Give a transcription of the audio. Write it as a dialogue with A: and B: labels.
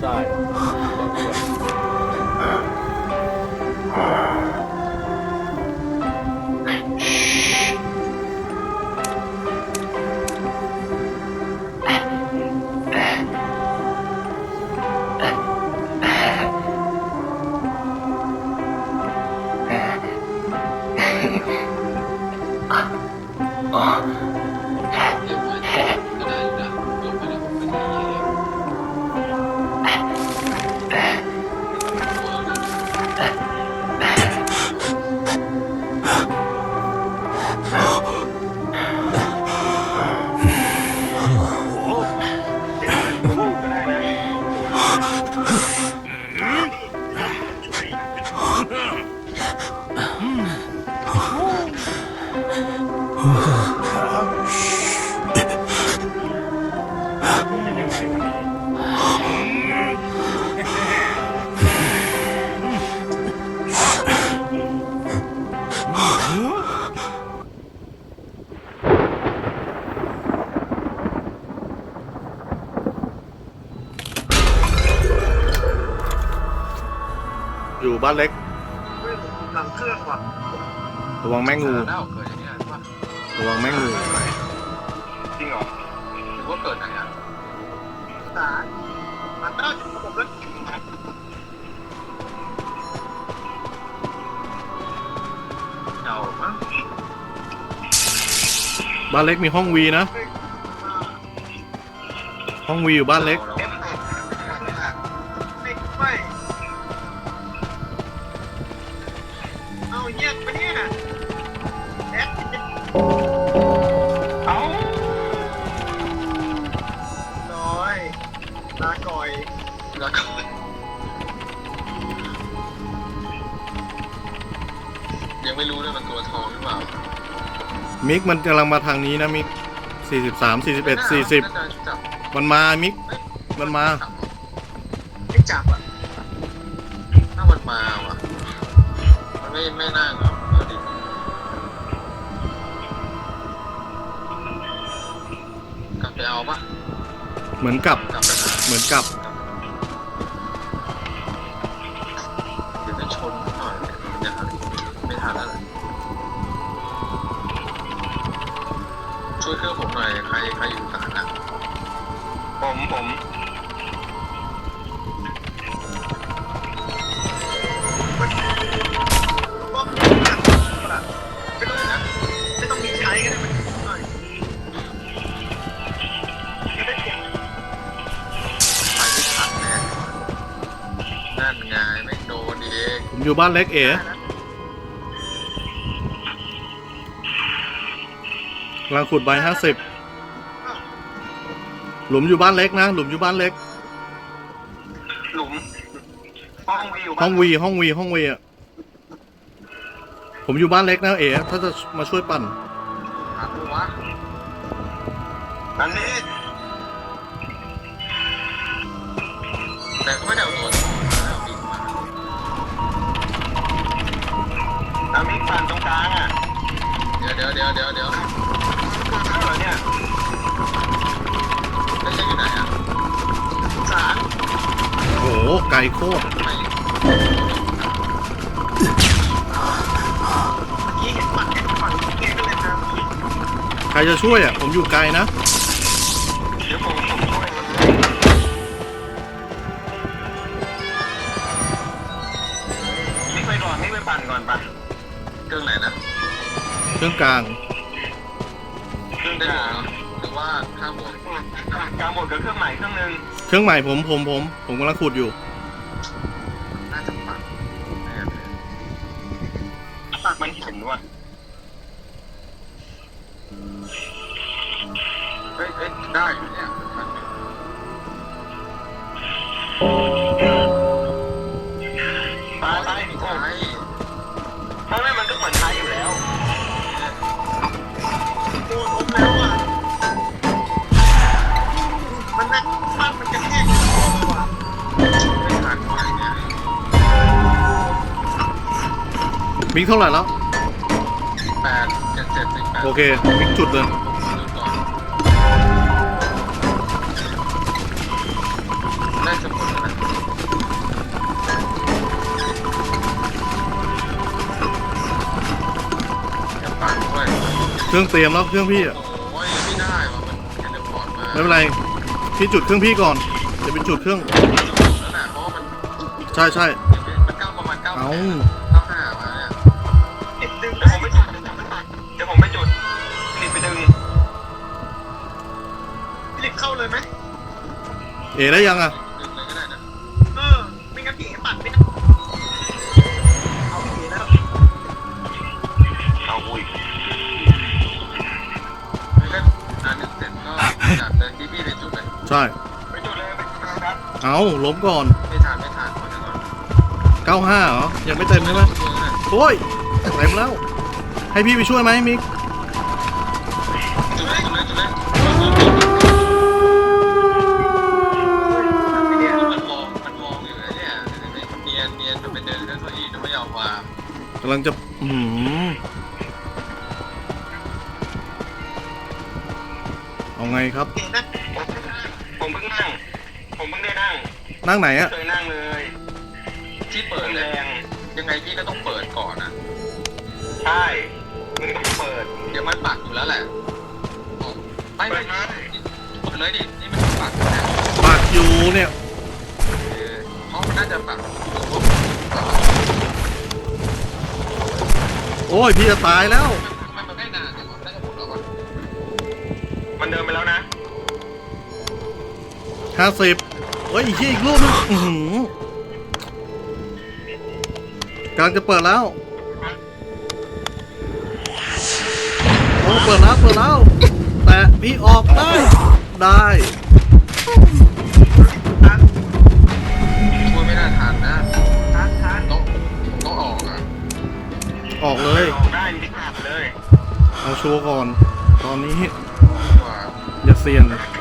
A: ใช่ต้องด้วย
B: อยู่บ้านเล็ก
C: หลังเครื่องว่ะ
B: ระวังแม่งงู
D: เน่าเกิดอย่างเงี้ยใช่ปะ
B: ระวังแม่งงู
C: จริงเหรอ
D: หรือว่าเกิดไหนอะ
C: สารมันเอ้าผมก็
D: เน่ามั้ง
B: บ้านเล็กมีห้องวีนะ ห้องวีอยู่บ้านเล็ก
C: มิก
D: มัน
B: กำลังมาทางนี้นะมิกสี่สิบสามสี่สิบเอ็ดสี่สิบ
D: น่าจะจับ
B: มันมามิก มันมา
C: ไม่จับอะ
D: ถ้ามันมาว่ะ มันไม่ไม่น่าเหรอเอาดิกลับไปเอาปะ
B: เหมือนกับ
D: กลับไปนะ
B: เหมือนกับ
D: เดี๋ยวไปชนหน่อยเดี๋ยวไม่ทันแล้วแหละ ช่วยเครื่องผมหน่อย ใครใครอยู่ศาลอะ
C: ผมผมป้อมไม่ต้องนะไม่ต้องมีใช้ก็ได้มันไป
D: ไม่ทันแน่นั่นไงไม่โดนเอง
B: ผมอยู่บ้านเล็กเอ๋ กำลังขุดใบห้าสิบหลุมอยู่บ้านเล็กนะ หลุมอยู่บ้านเล็ก
C: หลุม ห้องวิว
B: ห้องวีห้องวีห้องวีอะผมอยู่บ้านเล็กนะเอ๋ถ้าจะมาช่วยปั่น
D: หาตัววะ
C: อันนี้
D: แต่ก็ไม่ได้เอาตัวทองมาแล้วบินมา
C: อามิกฟันตรงกลางอะ
D: เดี๋ยวเดี๋ยวเดี๋ยวเดี๋ยวเดี๋ยว
B: กลโคตร
D: ไม่
C: ยี่เห็นฝันเห็นฝันเก่งเลยนะ
B: ใครจะช่วยอะ ผมอยู่ไกลนะ
C: เดี๋ยวผมผมช่วยมิกไปก่อนมิกไปปั่นก่อนปะ
D: เครื่องไหนนะ
B: เครื่องกลาง
C: เครื่อง
D: ได้
C: ก
D: หม
C: ลา
D: ด
C: ง
D: เหรอหรือว่าข้างบน
C: กลางหมดกับเครื่องใหม่เครื่องนึง
B: เครื่องใหม่ผมผมผมผมกำลังขุดอยู่
D: น่าจะปัก
C: ปักมันเห็นว่ะ
D: เฮ้ยเฮ้ยได้อยู่เนี่ย มิ
C: กเท่า
B: ไหร่แล้ว
D: แปดเโอ
B: เคมิกจุดเลย
D: เค
B: รื่องเตรียมแล้วเครื่องพี่อะ
D: ไม่ได้วะมันเทเลพอร์ตมา
B: ไม่เป็นไรพี่จุดเครื่องพี่ก่อนจะเป็นจุดเครื่องใช่ใช่
D: เอา
C: รีบเข้าเลยไหม
B: เอได้ยังอะ
D: ดึงเลยก็ได้นะ
C: เออ ไม่งั้นพี่ปัดไม่ได้เอาพี่แล้วเอาอุ้ย
D: แล้วก็อันหนึ่งเสร็จก็จัดเลยที่พี่ไปจุดเลย
B: ใช่
C: ไปจุดเลยไปจุดครับ
B: เอาล้มก่อน
D: ไม่ทานไม่ทานคนเดียวก่อน
B: 95เหรอ ยังไม่เต็มใช่ไหมโอ้ยเต็มแล้ว ให้พี่ไปช่วยไหมมิก
D: ลัง
B: จะอืมเอาไงครับ
C: เห็นนะผมเพิ่งนั่ง ผมเพิ่งได้นั่ง
B: นั่งไหนอะ
C: เคยนั่งเลย
D: ที่เปิด
C: แร
D: เลย
C: ง
D: ยังไงพี่ก็ต้องเปิดก่อนนะ
C: ใช่มึงต้องเปิด
D: เดี๋ยวมันปักอยู่แล้วแหละไม่ไม่เปิดเลยดิ นี่มันปักอยู่แล้ว
B: ปากอยู่เนี่ย
D: เออเพราะมันน่าจะปัก
B: โอ้ยพี่จะตายแล้ว
D: มันมันได้นานแต่ว่าน่าจะหมดแล้วก่อน
C: มันเดินไปแล้วนะ
B: ห้าสิบเฮ้ยอีกทีอีกลูกนึงอื้อหือกำลังจะเปิดแล้ว โอ้เปิดแล้ว เปิดแล้ว แต่พี่ออกได้ ได้ ออกเลย
C: ออกได้มิกหักเลย
B: เอาชัวร์ก่อน ตอนนี้
D: ว่า
B: อย่าเซียน
C: ม